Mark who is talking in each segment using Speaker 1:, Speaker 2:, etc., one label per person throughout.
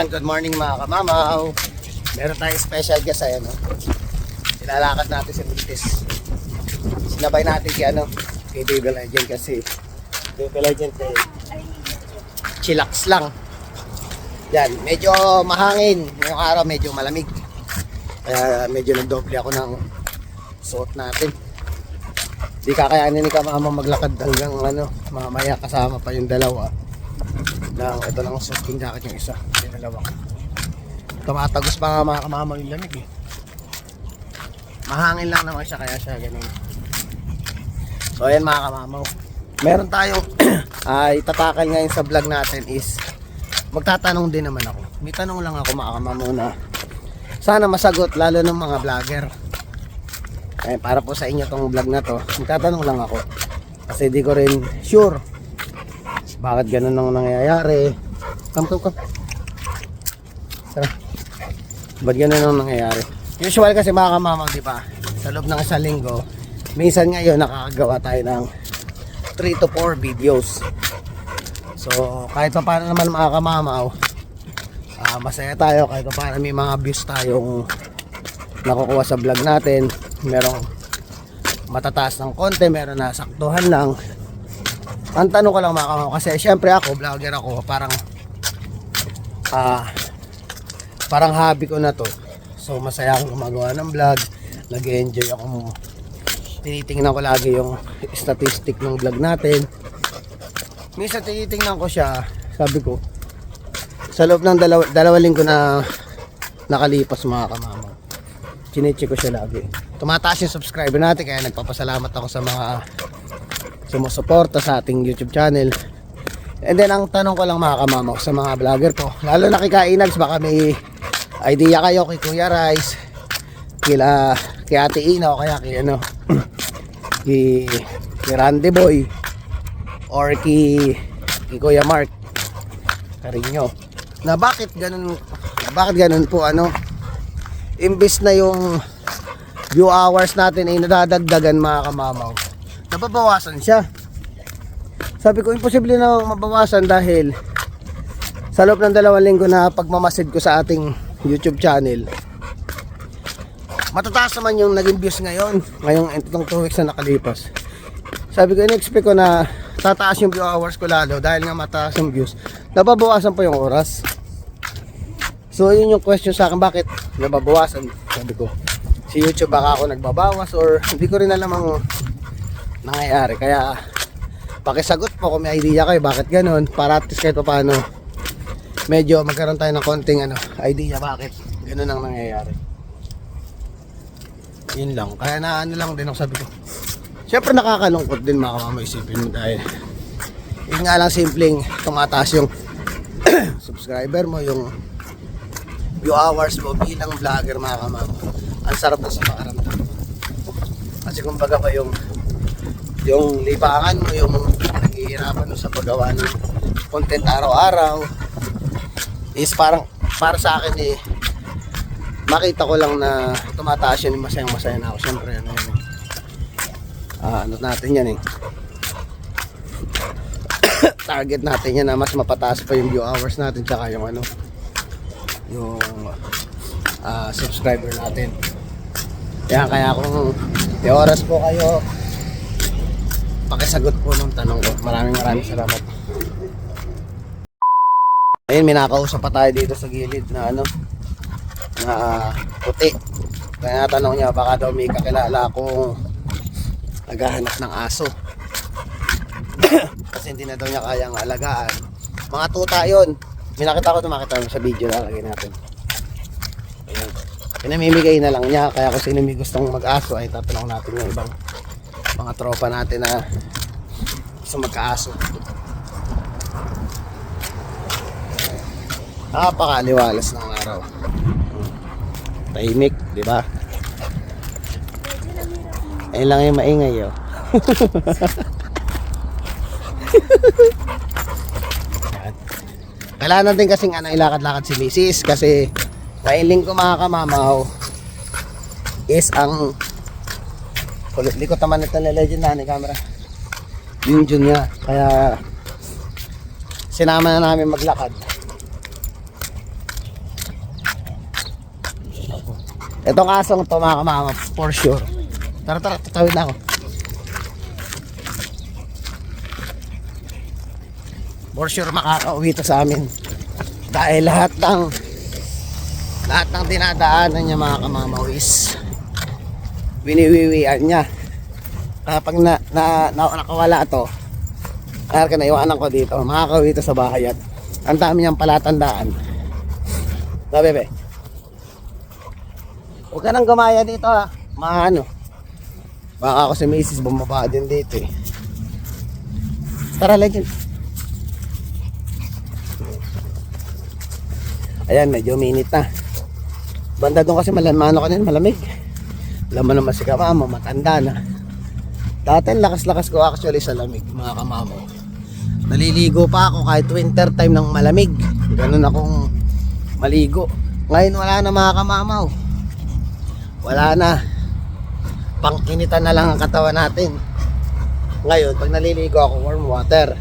Speaker 1: Yan, good morning mga kamamaw. Meron tayong special guest ay ano. Ilalakad natin si Buntis. Sinabay natin si ano, kay Baby Legend kasi Baby Legend eh, chillax lang. Yan, medyo mahangin. Ngayong araw medyo malamig. Kaya medyo nagdoble ako ng suot natin. Di kakayanin ni kamama maglakad hanggang ano, mamaya kasama pa yung dalawa. Lang, ito lang ang suit jacket yung isa. Yung dalawa. Tumatagos pa nga mga kamama yung lamig eh. Mahangin lang naman siya kaya siya ganun. So ayan mga kamamaw. Meron tayong ay tatakal ngayon sa vlog natin is magtatanong din naman ako. May tanong lang ako mga kamamaw na sana masagot lalo ng mga vlogger. Eh, para po sa inyo tong vlog na to, magtatanong lang ako. Kasi di ko rin sure bakit ganun ang nangyayari. Come, come, come. Tara. Ba't ganun ang nangyayari? Usual kasi mga kamamaw, di ba? Sa loob ng isang linggo, minsan ngayon nakakagawa tayo ng 3 to 4 videos. So, kahit pa paano naman mga kamamaw, ah, masaya tayo kahit pa paano may mga views tayong nakukuha sa vlog natin. Merong matataas ng konti, meron na saktuhan lang. Ang tanong ko lang mga kamamaw, kasi syempre ako, vlogger ako, parang ah parang hobby ko na to. So masaya akong gumagawa ng vlog. Nag-enjoy ako. Tinitingnan ko lagi yung statistic ng vlog natin. Minsan tinitingnan ko siya, sabi ko, sa loob ng dalawa, dalawa linggo na nakalipas mga kamamaw. Chinecheck ko siya lagi. Tumataas yung subscriber natin kaya nagpapasalamat ako sa mga sumusuporta sa ating YouTube channel. And then ang tanong ko lang mga kamamaw sa mga vlogger ko, lalo na kay Kainags, baka may idea kayo kay Kuya Rice, kila kay Ate Ina o kaya kay ano, kay, kay Randy Boy, or kay, kay Kuya Mark, Carino, na bakit ganun, na bakit ganun po ano, imbis na yung view hours natin ay nadadagdagan mga kamamaw, nababawasan siya. Sabi ko, imposible na mabawasan dahil sa loob ng dalawang linggo na pagmamasid ko sa ating YouTube channel, matataas naman yung naging views ngayon. Ngayong itong 2 weeks na nakalipas. Sabi ko, in-expect ko na tataas yung view hours ko lalo dahil nga mataas yung views. Nababawasan pa yung oras. So, yun yung question sa akin, bakit nababawasan? Sabi ko, si YouTube baka ako nagbabawas or hindi ko rin alam ang nangyayari. Kaya, pakisagot po kung may idea kayo bakit ganun? Para at least kahit pa paano medyo magkaroon tayo ng konting ano, idea bakit ganun ang nangyayari. Yun lang. Kaya na ano lang din ako sabi ko. Syempre nakakalungkot din mga kamama isipin mo dahil yun nga lang simpleng tumataas yung subscriber mo yung view hours mo bilang vlogger mga kamama. Ang sarap na sa pakaramdam kasi kumbaga pa yung yung libangan mo, yung naghihirapan mo sa paggawa ng content araw-araw is parang para sa akin eh makita ko lang na tumataas yun masayang masaya na ako. Syempre ano yun eh. ah, ano natin yan eh. Target natin yan na mas mapataas pa yung view hours natin tsaka yung ano yung ah, subscriber natin. Kaya kaya kung may oras po kayo pakisagot po ng tanong ko. Maraming maraming salamat. Ayun, may nakausap pa tayo dito sa gilid na ano, na ah, puti. Kaya natanong niya, baka daw may kakilala akong naghahanap ng aso. Kasi hindi na daw niya kayang alagaan. Mga tuta yun. May nakita ko ito, makita mo sa video na lagay natin. Ayun. Pinamimigay na lang niya, kaya kung sino may gustong mag-aso ay tatanong natin yung ibang mga tropa natin na gusto magkaaso. Napakaliwalas ng araw. Tahimik, di ba? Ayun lang yung maingay, oh. Kailangan natin kasing ano, ilakad-lakad si Mrs. kasi kailing ko mga kamamaw is ang Kulit likot naman ito na legend na ni camera. Yun yun niya. Kaya sinama na namin maglakad. Itong asong to mga kamama, for sure. Tara tara, tatawid na ako. For sure makakauwi to sa amin. Dahil lahat ng lahat ng dinadaanan niya mga kamama is winiwiwian niya. Kapag na, na, na, nakawala to, kaya ka naiwanan ko dito, makakauwi to sa bahay at ang dami niyang palatandaan. Na bebe. Huwag ka nang gumaya dito ha. Maano. Baka ako si Macy's bumaba din dito eh. Tara, legend. Ayan, medyo minit na. Banda doon kasi malamano ka malamig. Alam mo naman si kamama, matanda na. Dati lakas-lakas ko actually sa lamig, mga kamamo. Naliligo pa ako kahit winter time ng malamig. Ganun akong maligo. Ngayon wala na mga kamamaw. Wala na. Pangkinitan na lang ang katawan natin. Ngayon, pag naliligo ako, warm water.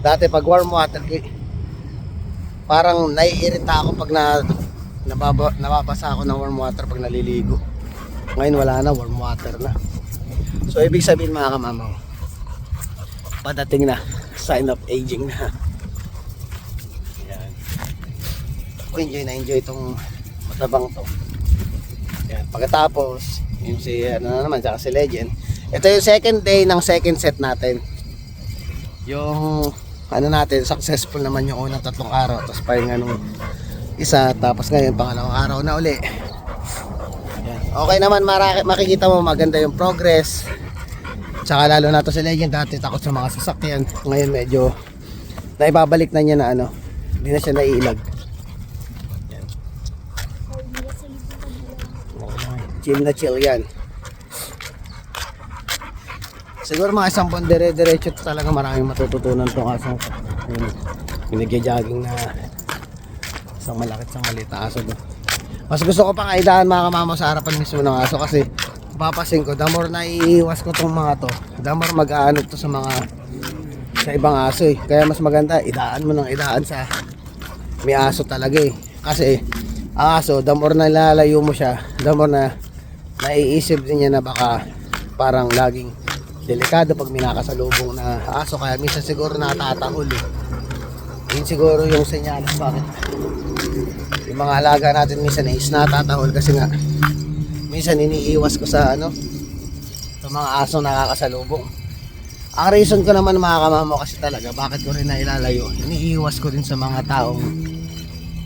Speaker 1: Dati pag warm water, parang naiirita ako pag na nababa, nababasa ako ng warm water pag naliligo. Ngayon wala na, warm water na. So ibig sabihin mga kamamaw, padating na, sign of aging na. Yan. Ako enjoy na enjoy itong matabang to. Yan. Pagkatapos, yung si ano na naman, tsaka si Legend. Ito yung second day ng second set natin. Yung ano natin, successful naman yung unang tatlong araw. Tapos pahinga nung isa, tapos ngayon pangalawang araw na uli. Okay naman, makikita mo maganda yung progress. Tsaka lalo na to si Legend, dati takot sa mga sasakyan. Ngayon medyo naibabalik na niya na ano, hindi na siya naiilag. Yan. Chill na chill yan. Siguro mga isang buwan dire-diretso talaga maraming matututunan tong asong. Yun. Pinagja-jogging na isang malaki at isang maliit na aso doon. Mas gusto ko pang aidaan mga kamama sa harapan mismo ng aso kasi papasin ko, the more na iiwas ko tong mga to, the more mag-aano to sa mga sa ibang aso eh. Kaya mas maganda, idaan mo ng idaan sa may aso talaga eh. Kasi ang aso, the more na lalayo mo siya, the more na naiisip din niya na baka parang laging delikado pag may nakasalubong na aso. Kaya minsan siguro natatahol eh. Yun siguro yung senyales bakit mga alaga natin minsan is natatahol kasi nga minsan iniiwas ko sa ano sa mga aso nakakasalubong. Ang reason ko naman mga kamamo kasi talaga bakit ko rin nailalayo, iniiwas ko din sa mga taong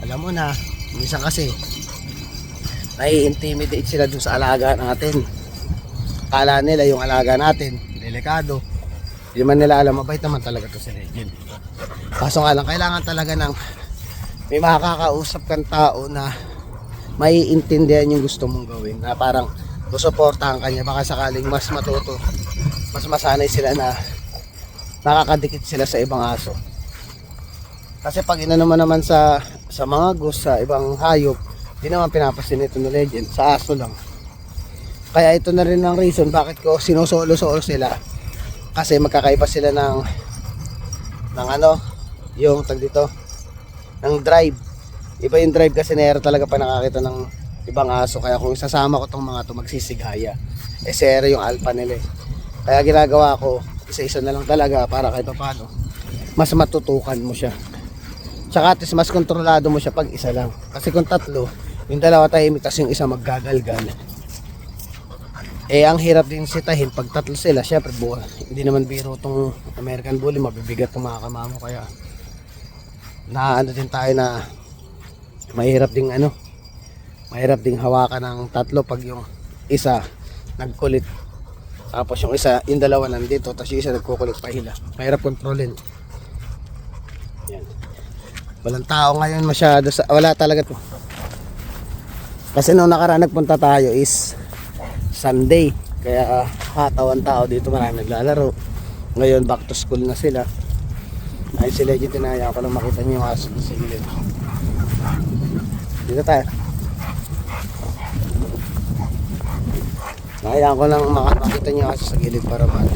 Speaker 1: alam mo na, minsan kasi nai-intimidate sila dun sa alaga natin. Kala nila yung alaga natin, delikado. Hindi man nila alam, mabait naman talaga to si Legend. Kaso nga lang, kailangan talaga ng may makakausap kang tao na maiintindihan yung gusto mong gawin. Na parang susuportahan ka niya. Baka sakaling mas matuto, mas masanay sila na nakakadikit sila sa ibang aso. Kasi pag inano mo naman sa sa mga gus, sa ibang hayop, di naman pinapasin ito ni Legend. Sa aso lang. Kaya ito na rin ang reason bakit ko sinusolo-solo sila. Kasi magkakaiba sila ng ng ano, yung tag dito, ng drive. Iba yung drive kasi nero talaga pa nakakita ng ibang aso. Kaya kung isasama ko tong mga to magsisigaya. Eh zero yung alpha nila eh. Kaya ginagawa ko, isa-isa na lang talaga para kahit pa paano. Mas matutukan mo siya. Tsaka at mas kontrolado mo siya pag isa lang. Kasi kung tatlo, yung dalawa tahimik tapos yung isa maggagalgal. Eh ang hirap din sitahin pag tatlo sila, syempre buha. Hindi naman biro tong American Bully, mabibigat tong mga kamamo kaya na ano din tayo na mahirap ding ano mahirap ding hawakan ng tatlo pag yung isa nagkulit. Tapos yung isa yung dalawa nandito tapos yung isa nagkukulit pa hila mahirap kontrolin. Yan. Walang tao ngayon masyado sa, wala talaga to. Kasi nung nakaraan nagpunta tayo is Sunday. Kaya uh, hatawan tao dito marami naglalaro. Ngayon back to school na sila ay si Legend tinaya ko lang makita niyo yung aso sa gilid. Dito tayo. Nahayaan ko lang maka- makita niyo yung aso sa gilid para maano.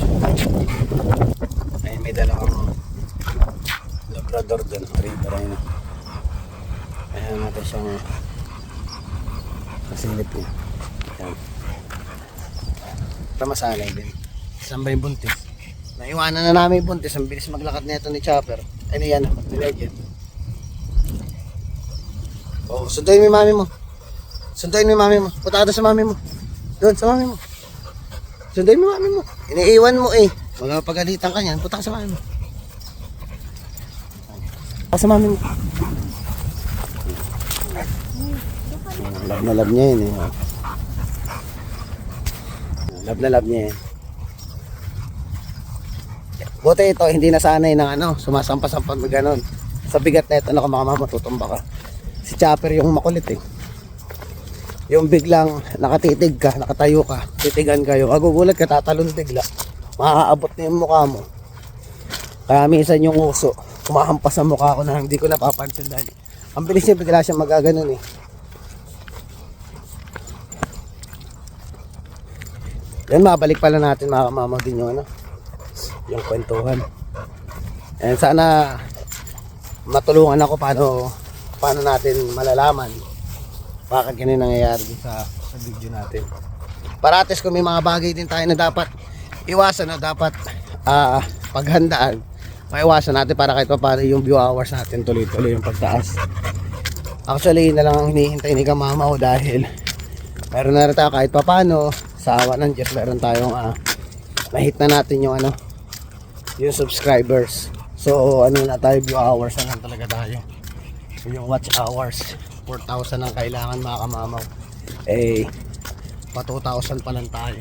Speaker 1: Ay may dalawang labrador dun. Reader ayun. Ayan natin siyang Kasilip niya. Yan. Para masanay din. Saan ba yung buntis? Naiwanan na namin yung buntis. Ang bilis maglakad nito ni Chopper. Ano yan? Ni Legend. Oh, sunduin mo yung mami mo. Sunduin mo yung mami mo. Punta ka sa mami mo. Doon, sa mami mo. Sunduin mo yung mami mo. Iniiwan mo eh. Mga pagalitan ka niyan, punta ka sa mami mo. Punta sa mami mo. Love na love niya yun eh. Love na love niya yun. Buti ito, hindi nasanay ng ano, sumasampa-sampa na gano'n. Sa bigat na ito, ka mga mama, tutumba ka. Si Chopper yung makulit eh. Yung biglang nakatitig ka, nakatayo ka, titigan kayo, agugulat ka, tatalon bigla. Maaabot na yung mukha mo. Kaya minsan yung uso, kumahampas sa mukha ko na hindi ko napapansin dahil ang bilis niya bigla siya magaganon eh. Yan, mabalik pala natin mga kamama din yung ano, yung kwentuhan. And sana matulungan ako paano paano natin malalaman bakit ganyan nangyayari sa, sa video natin. Parates kung may mga bagay din tayo na dapat iwasan na dapat ah, paghandaan, maiwasan natin para kahit pa paano yung view hours natin tuloy-tuloy yung pagtaas. Actually, na lang ang hinihintay ni Kamama ko dahil meron na rin tayo kahit pa paano sa awa ng Diyos meron tayong ah, na-hit na natin yung ano yung subscribers. So ano na tayo view hours na talaga tayo. Yung watch hours 4,000 ang kailangan mga kamamaw. Eh pa 2,000 pa lang tayo.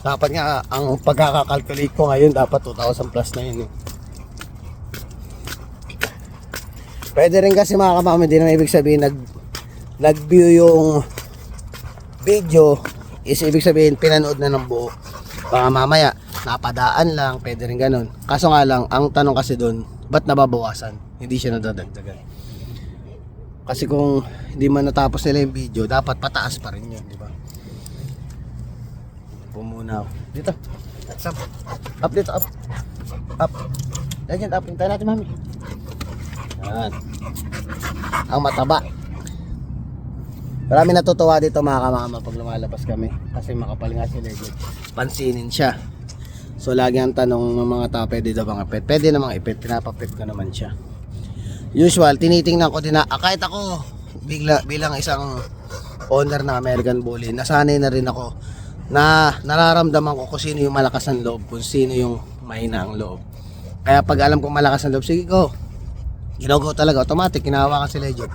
Speaker 1: Dapat nga ang pagkakakalculate ko ngayon dapat 2,000 plus na yun. Eh. Pwede rin kasi mga kamamaw hindi naman ibig sabihin nag nag-view yung video is ibig sabihin pinanood na ng buo. Baka mamaya napadaan lang, pwede rin ganun. Kaso nga lang, ang tanong kasi doon, ba't nababawasan? Hindi siya nadadagdagan. Kasi kung hindi man natapos nila yung video, dapat pataas pa rin yun, di ba? Pumuna ako. Dito. Up. Up dito, up. Up. Legend, up. Hintayin natin, mami. Yan. Ang mataba. Marami natutuwa dito mga kamama pag lumalabas kami. Kasi makapal nga si Legend. Pansinin siya. So lagi ang tanong ng mga tao, pwede daw bang ipet? Pwede namang ipet, pinapapet ko naman siya. Usual, tinitingnan ko din na, ah, kahit ako bigla, bilang isang owner ng American Bully, nasanay na rin ako na nararamdaman ko kung sino yung malakas ang loob, kung sino yung mahina ang loob. Kaya pag alam kong malakas ang loob, sige go. Ginagawa talaga, automatic, kinahawakan si Legend.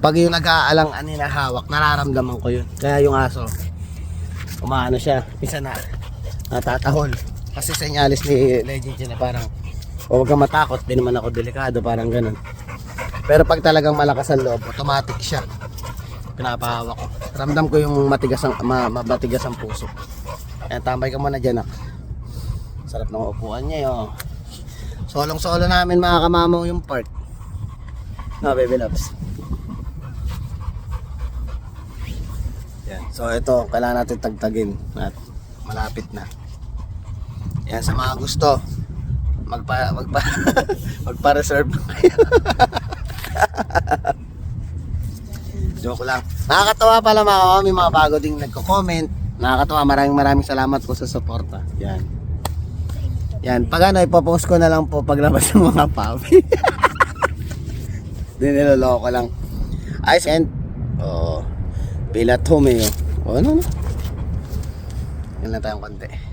Speaker 1: Pag yung nag-aalang na hawak, nararamdaman ko yun. Kaya yung aso, umaano siya, minsan na natatahol. Kasi senyalis ni Legend yun na parang, huwag kang matakot, di naman ako delikado, parang ganun. Pero pag talagang malakas ang loob, automatic siya. Pinapahawak ko. Ramdam ko yung matigas ang, ma, mabatigas ang puso. Kaya tambay ka muna dyan, nak. Sarap ng upuan niya, yo. Solong-solo namin mga kamamaw yung park. No, baby loves. Yan. So ito, kailangan natin tagtagin at malapit na. Yan sa mga gusto. Magpa magpa magpa-reserve kayo. Joke lang. Nakakatawa pala mga kama, may mga bago ding nagko-comment. Nakakatawa, maraming maraming salamat po sa suporta. Yan. Yan, pag ano, ipopost ko na lang po paglabas ng mga papi. Di niloloko ko lang. Ayos and oh, bilat home eh. Oh, ano na? Yan lang tayong konti.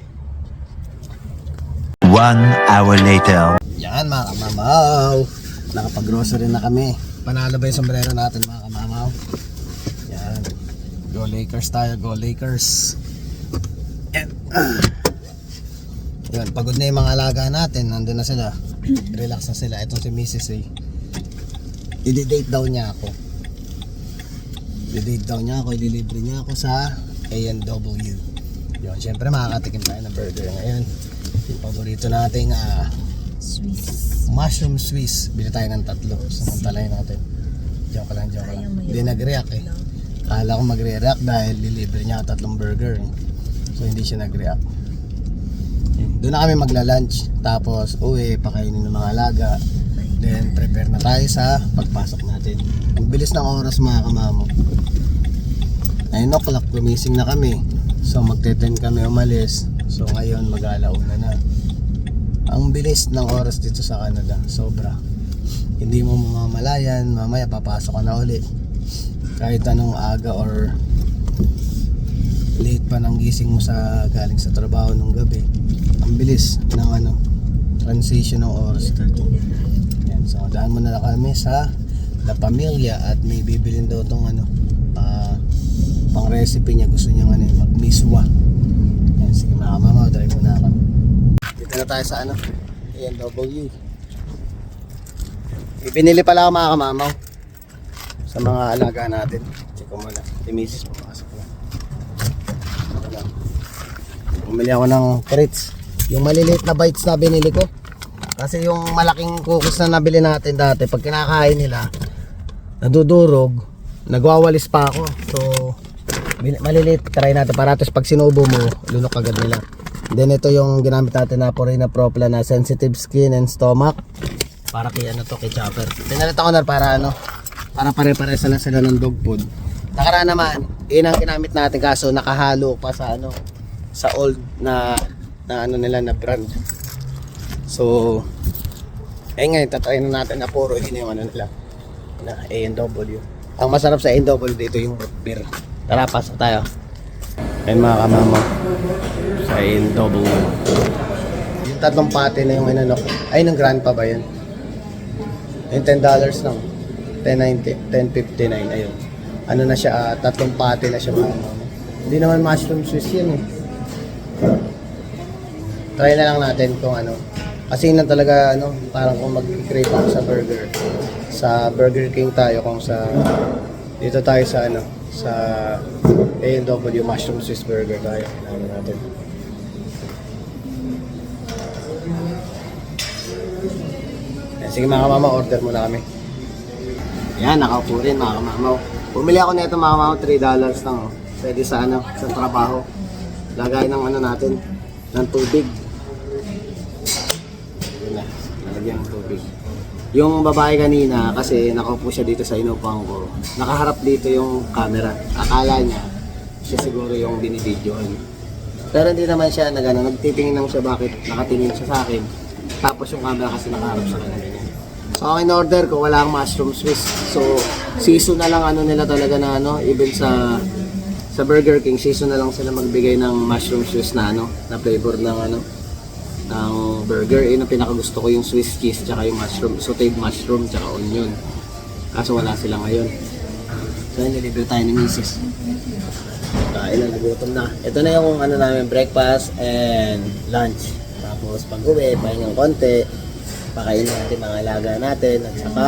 Speaker 2: One hour later.
Speaker 1: Yan mga kamamaw. Nakapag-grocery na kami. Panalo ba yung sombrero natin mga kamamaw? Yan. Go Lakers tayo, go Lakers. Yan. Yan, pagod na yung mga alaga natin. Nandun na sila. Relax na sila. Itong si Mrs. eh. I-date daw niya ako. I-date daw niya ako. I-deliver niya ako sa A&W. Yun, syempre makakatikim tayo ng burger ngayon. Paborito nating ah,
Speaker 3: Swiss.
Speaker 1: mushroom Swiss. Bili tayo ng tatlo. Samantalahin natin. Joke lang, joke lang. Hindi nag-react eh. Kala ko magre-react dahil deliver niya tatlong burger. eh. So hindi siya nag-react. Doon na kami magla-lunch. Tapos uwi, pakainin ng mga alaga. Then prepare na tayo sa pagpasok natin. Ang bilis ng oras mga kamamo. 9 o'clock, gumising na kami. So magte-10 kami umalis. So ngayon mag-alauna na. Ang bilis ng oras dito sa Canada, sobra. Hindi mo mamamalayan, mamaya papasok ka na uli. Kahit anong aga or late pa ng gising mo sa galing sa trabaho nung gabi. Ang bilis ng ano, transition ng oras dito. Yan, so daan mo na kami sa La Familia at may bibilin daw tong ano, ah, pang recipe niya. Gusto niya ano, mag-miswa. Mga mama, drive mo na ako. Dito na tayo sa ano, ANW. Ibinili pala ako mga kamamaw sa mga alaga natin. Check ko muna. Si Mrs. pumasok na. Bumili ako ng treats. Yung maliliit na bites na binili ko. Kasi yung malaking cookies na nabili natin dati, pag kinakain nila, nadudurog, nagwawalis pa ako. So, maliliit, try natin para tapos pag sinubo mo, lunok agad nila. Then ito yung ginamit natin na Purina Propla na sensitive skin and stomach. Para kay ano to, kay Chopper. Pinalit ako na para ano, para pare-pares na lang sila ng dog food. Nakaraan naman, yun ang ginamit natin kaso nakahalo pa sa ano, sa old na, na ano nila na brand. So, eh ngayon, tatry na natin na puro yun yung ano nila, na A&W. Ang masarap sa A&W dito yung root beer. Tara, pasok tayo. Ayun mga kamama, sa A&W. Yung tatlong pate na yung inano ko. Ay, ng grand pa ba yun? Yung $10 lang. 10.90, 10.59, ayun. Ano na siya, ah, tatlong pate na siya mga kamama. Hindi naman mushroom Swiss yun eh. Try na lang natin kung ano. Kasi yun talaga, ano, parang kung mag-crave ako sa burger. Sa Burger King tayo, kung sa, dito tayo sa ano, sa A&W Mushroom Swiss Burger tayo. Ano natin. Yan, sige mga mama, order muna kami. Yan, nakaupo rin mga kamamaw. Bumili ako nito mga kamamaw, 3 dollars lang. Oh. Pwede sa ano, sa trabaho. Lagay ng ano natin, ng tubig. Yun na, lalagyan ng tubig. Yung babae kanina, kasi nakaupo siya dito sa inupuan ko, nakaharap dito yung camera. Akala niya, siya siguro yung binibidyoan. Pero hindi naman siya nag, ano, nagtitingin lang siya bakit nakatingin siya sa akin. Tapos yung camera kasi nakaharap sa kanya. ganyan. So ang in-order ko, wala ang mushroom Swiss. So season na lang ano nila talaga na ano, even sa sa Burger King, season na lang sila magbigay ng mushroom Swiss na ano, na flavor ng ano, ng burger. Yun ang pinakagusto ko yung Swiss cheese tsaka yung mushroom, sauteed mushroom tsaka onion. Kaso wala sila ngayon. So yun, nilibre tayo ni Mrs. Kain na, nagutom na. Ito na yung ano namin, breakfast and lunch. Tapos pag uwi, pahingang konti, pakainin natin mga alaga natin at saka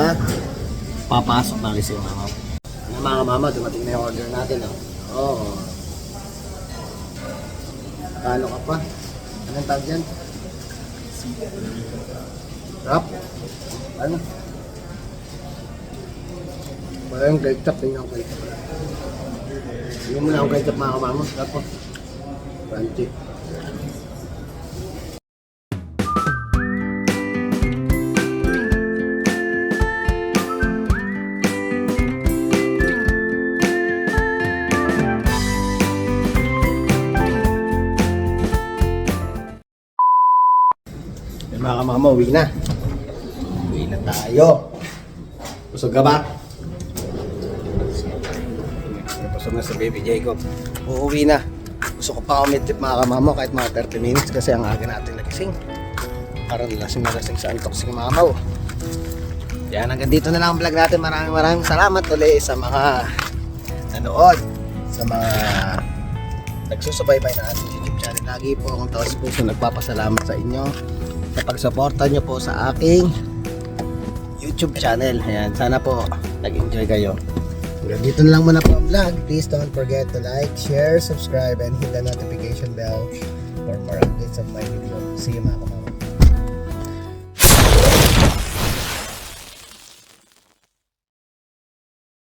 Speaker 1: papasok na si mama. Ano mga mama, dumating na yung order natin. Oh. Oo. Nakano ka pa? Anong tawag dyan? Wrap? Ano? Wala yung ketchup, tingnan ko ketchup. Tingnan mo na ang ketchup mga kamama. Wrap po. Crunchy. Yung mga kamama, uwi na. Uwi na tayo. Busog ka ba? Busog na si Baby Jacob. Uuwi na. Gusto ko pa umitlip mga kamama kahit mga 30 minutes kasi ang aga natin nagising. Parang lasing na lasing sa antok si mamaw. Yan, hanggang dito na lang ang vlog natin. Maraming maraming salamat ulit sa mga nanood. Sa mga nagsusubaybay na ating YouTube channel. Lagi po akong taos puso nagpapasalamat sa inyo sa pagsuporta nyo po sa aking YouTube channel. Ayan, sana po nag-enjoy kayo. Hanggang dito lang muna po ang vlog. Please don't forget to like, share, subscribe, and hit the notification bell for more updates of my video. See you mga